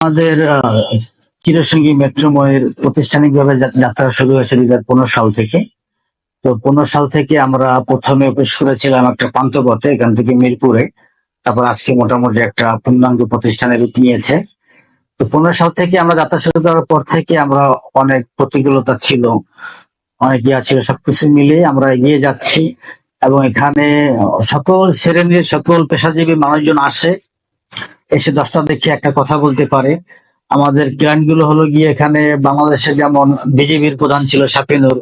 আমাদের চিরসঙ্গী মেট্রোময়ের যা- যাত্রা শুরু হয়েছে দুই হাজার পনেরো সাল থেকে। তো পনেরো সাল থেকে আমরা প্রথমে অফিস করেছিলাম একটা পান্তপথে এখান থেকে মিরপুরে। তারপর আজকে মোটামুটি একটা পূর্ণাঙ্গ প্রতিষ্ঠানের রূপ নিয়েছে। তো পনেরো সাল থেকে আমরা যাত্রা শুরু করার পর থেকে আমরা অনেক প্রতিকূলতা ছিল, অনেক ইয়া ছিল, সবকিছু মিলিয়ে আমরা এগিয়ে যাচ্ছি। এবং এখানে সকল শ্রেণির সকল পেশাজীবী মানুষজন আসে। এসে দশটা দেখে একটা কথা বলতে পারে। আমাদের ক্লায়েন্টগুলো হলো গিয়ে এখানে বাংলাদেশে যেমন বিজেপির প্রধান ছিল শাপিনুর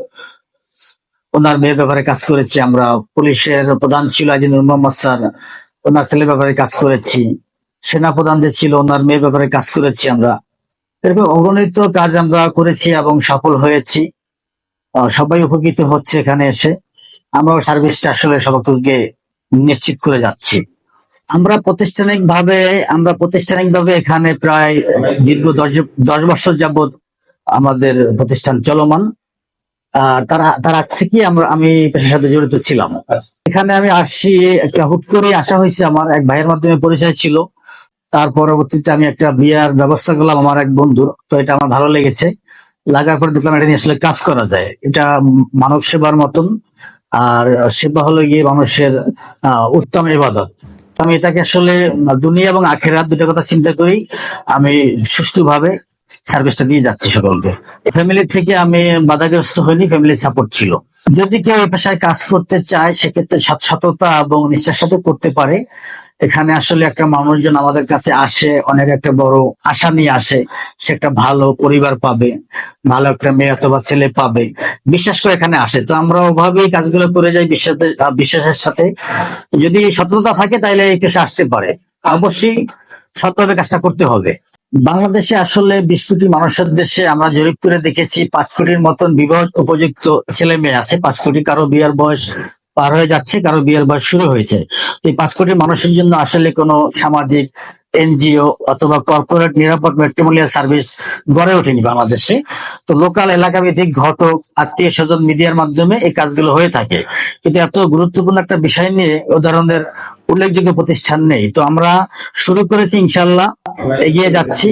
ওনার মেয়ের ব্যাপারে কাজ করেছি আমরা। পুলিশের প্রধান ছিল আজিনুর মোহাম্মদ স্যার, ওনার ছেলের ব্যাপারে কাজ করেছি। সেনা প্রধান যে ছিল, ওনার মেয়ের ব্যাপারে কাজ করেছি আমরা। এরকম অগণিত কাজ আমরা করেছি এবং সফল হয়েছি। সবাই উপকৃত হচ্ছে এখানে এসে। আমরাও সার্ভিসটা আসলে সবাইকে নিশ্চিত করে যাচ্ছি। আমরা প্রাতিষ্ঠানিক ভাবে আমরা প্রাতিষ্ঠানিক ভাবে এখানে প্রায় দীর্ঘ দশ দশ বছর যাবত আমাদের প্রতিষ্ঠান চলমান। আর তারা, তার আগ থেকে আমরা, আমি পেশার সাথে জড়িত ছিলাম। এখানে আমি আসছি, একটা হুট করে আসা হয়েছে আমার, এক ভাইয়ের মাধ্যমে পরিচয় ছিল। তার পরবর্তীতে আমি একটা বিয়ার ব্যবস্থা করলাম আমার এক বন্ধুর, তো এটা আমার ভালো লেগেছে। লাগার পর দেখলাম এটা নিয়ে আসলে কাজ করা যায়। এটা মানব সেবার মতন। আর সেবা হলো গিয়ে মানুষের উত্তম ইবাদত। আমি এটাকে আসলে দুনিয়া এবং আখেরাত দুটো কথা চিন্তা করি। আমি সুষ্ঠুভাবে সার্ভিসটা দিয়ে যাচ্ছি সকলকে। ফ্যামিলি থেকে আমি বাধাগ্রস্ত হইনি ফ্যামিলি সাপোর্ট ছিল। যদি কেউ এই পেশায় কাজ করতে চায়, সেক্ষেত্রে সততা এবং নিষ্ঠার সাথে করতে পারে। এখানে আসলে একটা মানুষজন আমাদের কাছে আসে, অনেক একটা বড় আশা নিয়ে আসে, সে একটা ভালো পরিবার পাবে, ভালো একটা মেয়ে অথবা ছেলে পাবে, বিশ্বাস করে এখানে আসে। তো আমরা ওভাবেই কাজগুলো করে যাই বিশ্বাসের বিশ্বাসের সাথে। যদি সততা থাকে তাহলে এই পেশা আসতে পারে। অবশ্যই সতভাবে কাজটা করতে হবে। বাংলাদেশে আসলে বিশ কোটি মানুষের দেশে আমরা জরিপ করে দেখেছি, পাঁচ কোটির মতন বিবাহ উপযুক্ত ছেলে মেয়ে আছে, পাঁচ কোটি কারও বিয়ের বয়স পার হয়ে যাচ্ছে কারও বিয়ের বয়স শুরু হয়েছে। তো এই পাঁচ কোটি মানুষের জন্য আসলে কোনো সামাজিক, এনজিও অথবা কর্পোরেট নিরাপদ মেট্রোমোলিয়ার সার্ভিস গড়ে ওঠেনি বাংলাদেশে। তো লোকাল এলাকা ভিত্তিক ঘটক, আত্মীয় স্বজন মিডিয়ার মাধ্যমে এই কাজগুলো হয়ে থাকে। কিন্তু এত গুরুত্বপূর্ণ একটা বিষয় নিয়ে ধরনের উল্লেখযোগ্য প্রতিষ্ঠান নেই। তো আমরা শুরু করেছি ইনশাল্লাহ এগিয়ে যাচ্ছি।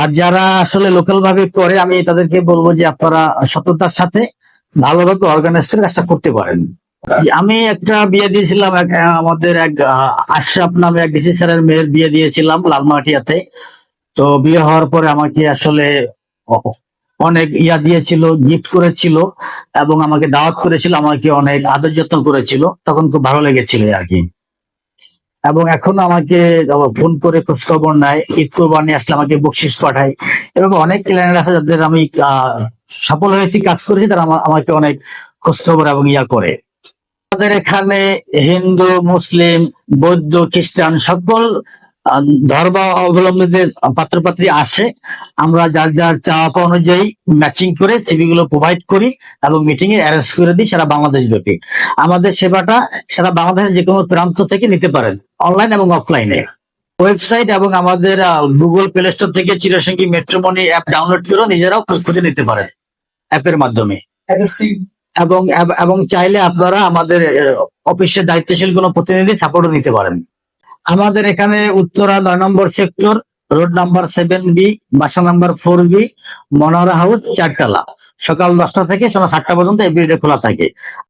আর যারা আসলে লোকাল ভাবে করে, আমি তাদেরকে বলব যে আপনারা সততার সাথে ভালোভাবে অর্গানাইজ করে কাজটা করতে পারেন। আমি একটা বিয়ে দিয়েছিলাম আমাদের এক আশরাফ নামে এক ডিসি স্যারের মেয়ের বিয়ে দিয়েছিলাম লালমাটিয়াতে। তো বিয়ে হওয়ার পরে আমাকে আসলে অনেক ইয়া দিয়েছিল গিফট করেছিল এবং আমাকে দাওয়াত করেছিল, আমাকে অনেক আদর যত্ন করেছিল। তখন খুব ভালো লেগেছিল আর কি। এবং এখন আমাকে ফোন করে খোঁজ খবর নেয়, ঈদ কোরবানি আসলে আমাকে বকশিস পাঠায়। এবং অনেক ক্লায়েন্ট আছে যাদের আমি সফল হয়েছি, কাজ করেছি, তারা আমাকে অনেক খোঁজ খবর এবং ইয়া করে। আমাদের এখানে হিন্দু, মুসলিম, বৌদ্ধ, খ্রিস্টান সকল ধর্ম অবলম্বীদের পাত্রপাত্রী আসে। আমরা যার যার চাওয়া অনুযায়ী ম্যাচিং করে সিভি গুলো প্রোভাইড করি এবং মিটিং এ অ্যারেঞ্জ করে দিই সারা বাংলাদেশ ব্যাপী। আমাদের সেবাটা সারা বাংলাদেশের যে কোনো প্রান্ত থেকে নিতে পারেন অনলাইন এবং অফলাইনে ওয়েবসাইট এবং আমাদের গুগল প্লে স্টোর থেকে চিরসঙ্গী মেট্রোমনি অ্যাপ ডাউনলোড করে নিজেরাও খুঁজে নিতে পারেন অ্যাপের মাধ্যমে। এব- এবং চাইলে আপনারা আমাদের অফিসের দায়িত্বশীল কোনো প্রতিনিধি সাপোর্টও নিতে পারেন। আমাদের এখানে উত্তরা নয় নম্বর sector, road number seven B, বাসা number four B, Manohara house, চারতলা। সকাল দশটা থেকে সন্ধ্যা সাতটা পর্যন্ত এভরিডে খোলা থাকে।